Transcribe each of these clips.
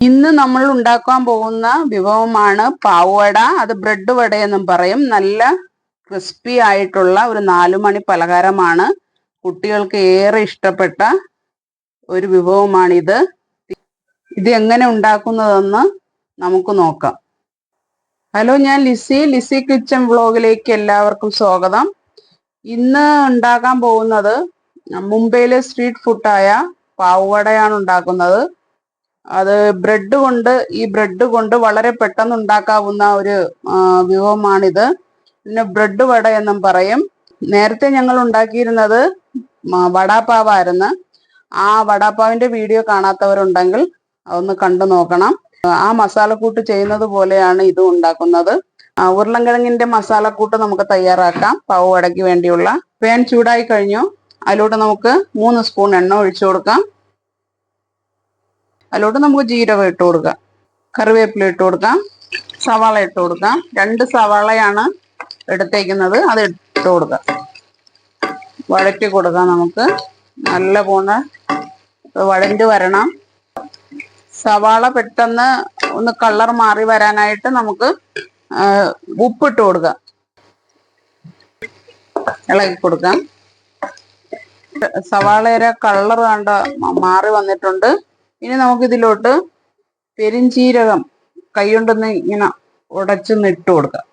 ഇന്ന് നമ്മൾ ഉണ്ടാക്കാൻ പോകുന്ന വിഭവമാണ് പാവട അത് ബ്രെഡ് വട എന്നും പറയും. നല്ല ക്രിസ്പി ആയിട്ടുള്ള ഒരു നാലുമണി പലഹാരമാണ്. കുട്ടികൾക്ക് ഏറെ ഇഷ്ടപ്പെട്ട ഒരു വിഭവമാണിത്. ഇത് എങ്ങനെ ഉണ്ടാക്കുന്നതെന്ന് നമുക്ക് നോക്കാം. ഹലോ ഞാൻ ലിസി. ലിസി കിച്ചൻ വ്ളോഗിലേക്ക് എല്ലാവർക്കും സ്വാഗതം. ഇന്ന് ഉണ്ടാക്കാൻ പോകുന്നത് മുംബൈയിലെ സ്ട്രീറ്റ് ഫുഡായ പാവടയാണ് ഉണ്ടാക്കുന്നത്. അത് ബ്രെഡ് കൊണ്ട് ഈ ബ്രെഡ് കൊണ്ട് വളരെ പെട്ടെന്ന് ഉണ്ടാക്കാവുന്ന ഒരു വിഭവമാണിത്. പിന്നെ ബ്രെഡ് വട എന്നും പറയും. നേരത്തെ ഞങ്ങൾ ഉണ്ടാക്കിയിരുന്നത് വടാപ്പാവായിരുന്നു. ആ വടാപ്പാവിന്റെ വീഡിയോ കാണാത്തവരുണ്ടെങ്കിൽ അതൊന്ന് കണ്ടു നോക്കണം. ആ മസാലക്കൂട്ട് ചെയ്യുന്നത് പോലെയാണ് ഇത് ഉണ്ടാക്കുന്നത്. ഉരുളൻകിഴങ്ങിന്റെ മസാലക്കൂട്ട് നമുക്ക് തയ്യാറാക്കാം. പാവ് വടയ്ക്ക് വേണ്ടിയുള്ള. പാൻ ചൂടായി കഴിഞ്ഞു. അതിലൂടെ നമുക്ക് മൂന്ന് സ്പൂൺ എണ്ണ ഒഴിച്ചു കൊടുക്കാം. അതിലോട്ട് നമുക്ക് ജീരകം ഇട്ട് കൊടുക്കാം. കറിവേപ്പില ഇട്ട് കൊടുക്കാം. സവാള ഇട്ട് കൊടുക്കാം. രണ്ട് സവാളയാണ് എടുത്തേക്കുന്നത്. അത് ഇട്ട് കൊടുക്കാം. വഴറ്റി കൊടുക്കാം നമുക്ക്. നല്ല പോണ വഴഞ്ഞു വരണം. സവാള പെട്ടെന്ന് ഒന്ന് കളർ മാറി വരാനായിട്ട് നമുക്ക് ഉപ്പിട്ട് കൊടുക്കാം. ഇളകി കൊടുക്കാം. സവാളയുടെ കളർ കണ്ട? മാറി വന്നിട്ടുണ്ട്. ഇനി നമുക്ക് ഇതിലോട്ട് പെരിഞ്ചീരകം കൈകൊണ്ടൊന്ന് ഇങ്ങനെ ഉടച്ചൊന്ന് ഇട്ട് കൊടുക്കാം.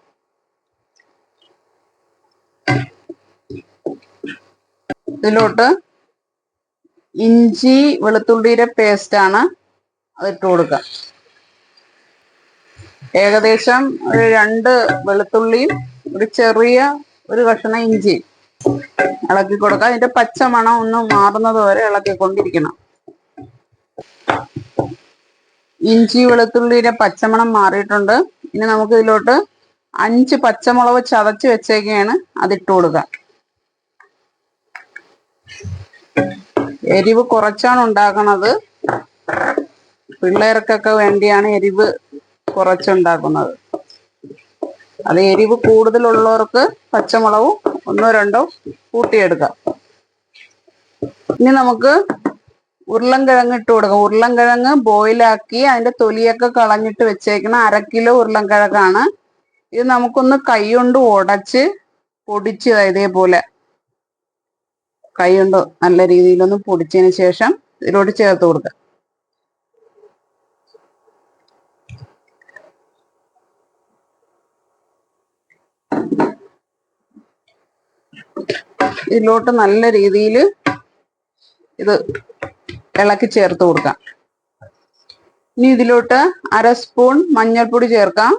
ഇതിലോട്ട് ഇഞ്ചി വെളുത്തുള്ളിയുടെ പേസ്റ്റാണ് അതിട്ട് കൊടുക്കുക ഏകദേശം ഒരു രണ്ട് വെളുത്തുള്ളിയും ഒരു ചെറിയ ഒരു കഷ്ണം ഇഞ്ചി ഇളക്കി കൊടുക്കുക അതിന്റെ പച്ച മണം ഒന്ന് മാറുന്നത് വരെ ഇളക്കിക്കൊണ്ടിരിക്കണം. ഇഞ്ചി വെളുത്തുള്ളിയുടെ പച്ചമണം മാറിയിട്ടുണ്ട്. ഇനി നമുക്ക് ഇതിലോട്ട് അഞ്ച് പച്ചമുളക് ചതച്ച് വെച്ചേക്കാണ് അതിട്ട് കൊടുക്കുക. എരിവ് കുറച്ചാണ് ഉണ്ടാക്കുന്നത് പിള്ളേർക്കൊക്കെ വേണ്ടിയാണ് എരിവ് കുറച്ചുണ്ടാക്കുന്നത്. അത് എരിവ് കൂടുതലുള്ളവർക്ക് പച്ചമുളകും ഒന്നോ രണ്ടോ കൂട്ടിയെടുക്കാം. ഇനി നമുക്ക് ഉരുളൻകിഴങ്ങ് ഇട്ട് കൊടുക്കാം. ഉരുളൻകിഴങ്ങ് ബോയിലാക്കി അതിന്റെ തൊലിയൊക്കെ കളഞ്ഞിട്ട് വെച്ചേക്കണ അര കിലോ ഉരുളൻകിഴങ്ങാണ്. ഇത് നമുക്കൊന്ന് കൈ കൊണ്ട് ഉടച്ച് പൊടിച്ച് ഇതേപോലെ കൈ കൊണ്ട് നല്ല രീതിയിലൊന്ന് പൊടിച്ചതിന് ശേഷം ഇതിലോട്ട് ചേർത്ത് കൊടുക്കുക. ഇതിലോട്ട് നല്ല രീതിയിൽ ഇത് ഇളക്കി ചേർത്ത് കൊടുക്കാം. ഇനി ഇതിലോട്ട് അര സ്പൂൺ മഞ്ഞൾപ്പൊടി ചേർക്കാം.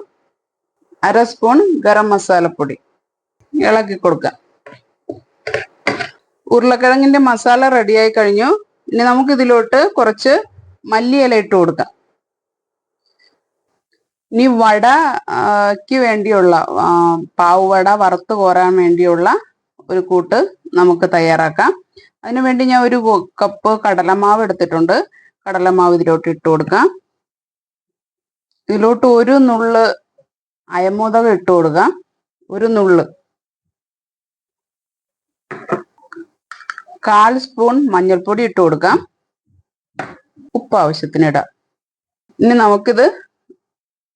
അര സ്പൂൺ ഗരം മസാലപ്പൊടി ഇളക്കി കൊടുക്കാം. ഉരുളക്കിഴങ്ങിന്റെ മസാല റെഡിയായി കഴിഞ്ഞു. ഇനി നമുക്ക് ഇതിലോട്ട് കുറച്ച് മല്ലിയില ഇട്ട് കൊടുക്കാം. ഇനി വടക്ക് വേണ്ടിയുള്ള പാവ് വട വറുത്ത് കോരാൻ വേണ്ടിയുള്ള ഒരു കൂട്ട് നമുക്ക് തയ്യാറാക്കാം. അതിനു വേണ്ടി ഞാൻ ഒരു കപ്പ് കടലമാവ് എടുത്തിട്ടുണ്ട്. കടലമാവ് ഇതിലോട്ട് ഇട്ട് കൊടുക്കാം. ഇതിലോട്ട് ഒരു നുള്ള് അയമോദകം ഇട്ട് കൊടുക്കാം. ഒരു നുള്ള്. കാൽ സ്പൂൺ മഞ്ഞൾപ്പൊടി ഇട്ട് കൊടുക്കാം. ഉപ്പ് ആവശ്യത്തിന് ഇടാം. ഇനി നമുക്കിത്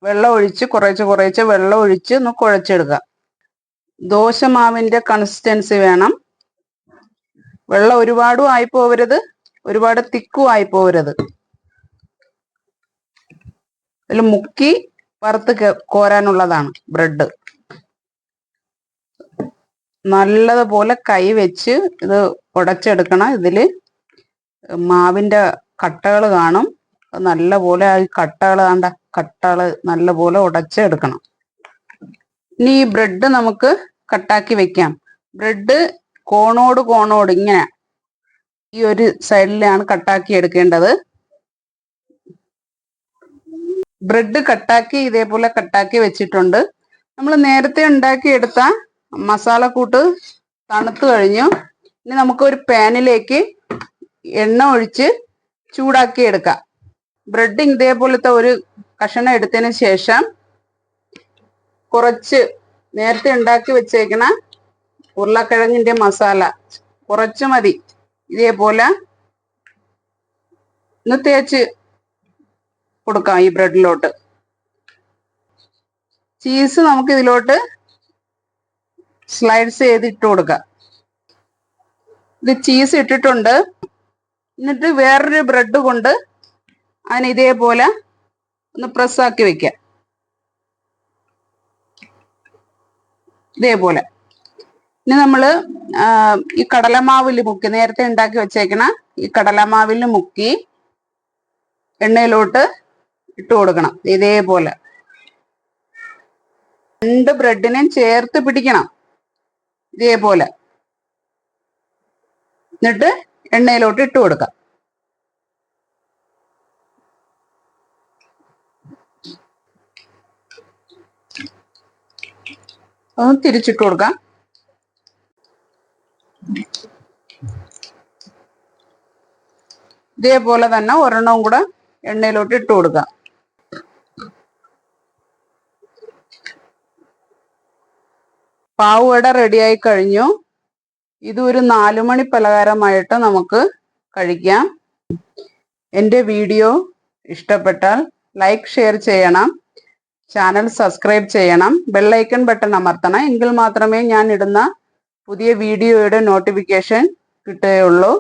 വെള്ളം ഒഴിച്ച് കുറേശ്ശെ കുറേശ്ശെ വെള്ളം ഒഴിച്ച് ഒന്ന് കുഴച്ചെടുക്കാം. ദോശമാവിന്റെ കൺസിസ്റ്റൻസി വേണം. വെള്ളം ഒരുപാടും ആയി പോവരുത് ഒരുപാട് തിക്കും ആയി പോവരുത്. ഇതിൽ മുക്കി വറുത്ത് കോരാനുള്ളതാണ് ബ്രെഡ്. നല്ലതുപോലെ കൈ വെച്ച് ഇത് ഉടച്ചെടുക്കണം. ഇതിൽ മാവിന്റെ കട്ടകൾ കാണും. നല്ലപോലെ ആ കട്ടകൾ കാണ്ട കട്ടകൾ നല്ലപോലെ ഉടച്ചെടുക്കണം. ഇനി ഈ ബ്രെഡ് നമുക്ക് കട്ടാക്കി വെക്കാം. ബ്രെഡ് കോണോട് കോണോട് ഇങ്ങനെ ഈ ഒരു സൈഡിലാണ് കട്ടാക്കി എടുക്കേണ്ടത്. ബ്രെഡ് കട്ടാക്കി ഇതേപോലെ കട്ടാക്കി വെച്ചിട്ടുണ്ട്. നമ്മൾ നേരത്തെ ഉണ്ടാക്കി എടുത്ത മസാലക്കൂട്ട് തണുത്തു കഴിഞ്ഞു. ഇനി നമുക്ക് ഒരു പാനിലേക്ക് എണ്ണ ഒഴിച്ച് ചൂടാക്കി എടുക്കാം. ബ്രെഡ് ഇതേപോലത്തെ ഒരു കഷണം എടുത്തതിന് ശേഷം കുറച്ച് നേരത്തെ ഉണ്ടാക്കി വെച്ചേക്കണ ഉരുളക്കിഴങ്ങിന്റെ മസാല. കുറച്ച് മതി. ഇതേപോലെ ഒന്ന് തേച്ച് കൊടുക്കാം ഈ ബ്രെഡിലോട്ട്. ചീസ് നമുക്ക് ഇതിലോട്ട് സ്ലൈഡ്സ് ചെയ്ത് ഇട്ട് കൊടുക്കാം. ഇത് ചീസ് ഇട്ടിട്ടുണ്ട്. എന്നിട്ട് വേറൊരു ബ്രെഡ് കൊണ്ട് അതിന് ഇതേപോലെ ഒന്ന് പ്രസ്സാക്കി വെക്കാം. ഇതേപോലെ. ഇനി നമ്മൾ ഈ കടലമാവിൽ മുക്കി നേരത്തെ ഉണ്ടാക്കി വെച്ചേക്കണ ഈ കടലമാവിൽ മുക്കി എണ്ണയിലോട്ട് ഇട്ട് കൊടുക്കണം ഇതേപോലെ. രണ്ട് ബ്രെഡിനെയും ചേർത്ത് പിടിക്കണം ഇതേപോലെ. എന്നിട്ട് എണ്ണയിലോട്ട് ഇട്ട് കൊടുക്കാം. ഒന്ന് തിരിച്ചിട്ട് കൊടുക്കാം. ഇതേപോലെ തന്നെ ഒരെണ്ണവും കൂടെ എണ്ണയിലോട്ട് ഇട്ട് കൊടുക്കാം. പാവുവട റെഡിയായി കഴിഞ്ഞു. ഇത് ഒരു നാലുമണി പലഹാരമായിട്ട് നമുക്ക് കഴിക്കാം. എന്റെ വീഡിയോ ഇഷ്ടപ്പെട്ടാൽ ലൈക്ക് ഷെയർ ചെയ്യണം. ചാനൽ സബ്സ്ക്രൈബ് ചെയ്യണം. ബെല്ലൈക്കൺ ബട്ടൺ അമർത്തണം. എങ്കിൽ മാത്രമേ ഞാൻ ഇടുന്ന പുതിയ വീഡിയോയുടെ നോട്ടിഫിക്കേഷൻ കിട്ടുകയുള്ളൂ.